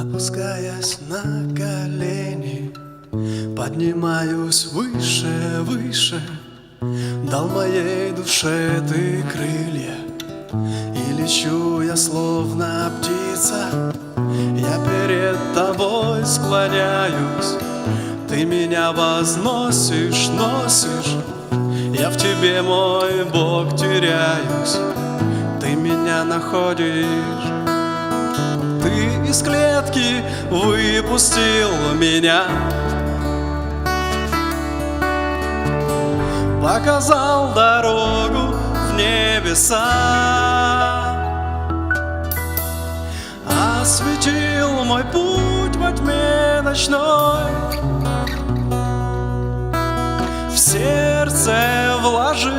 Опускаясь на колени Поднимаюсь выше, выше. Дал моей душе ты крылья И лечу я словно птица. Я перед тобой склоняюсь Ты меня возносишь, носишь. Я в тебе, мой Бог, теряюсь Ты меня находишь из клетки выпустил меня. Показал дорогу в небеса. Осветил мой путь во тьме ночной. В сердце вложил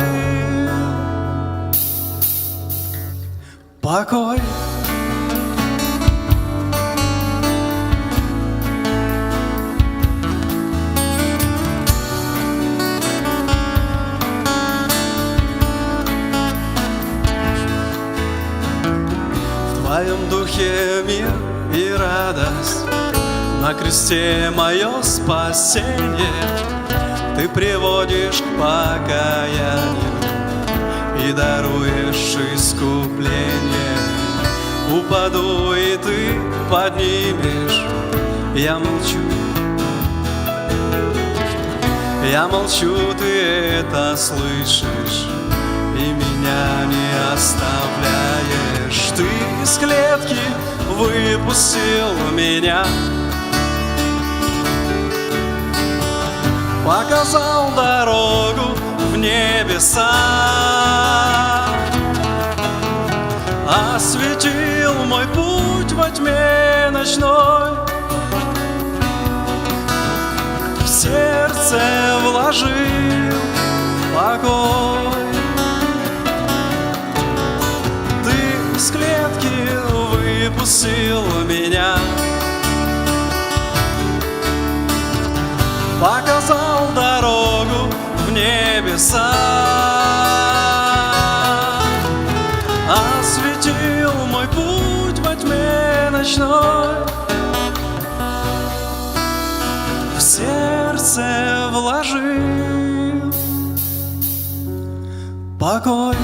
покой В твоем духе мир и радость. На кресте мое спасение. Ты приводишь к покаянию И даруешь искупление. Упаду и ты поднимешь. Я молчу. Я молчу, ты это слышишь И меня не оставляешь из клетки выпустил меня. Показал дорогу в небеса. Осветил мой путь во тьме ночной. В сердце вложил покой выпустил меня. Показал дорогу в небеса. Осветил мой путь во тьме ночной. В сердце вложил покой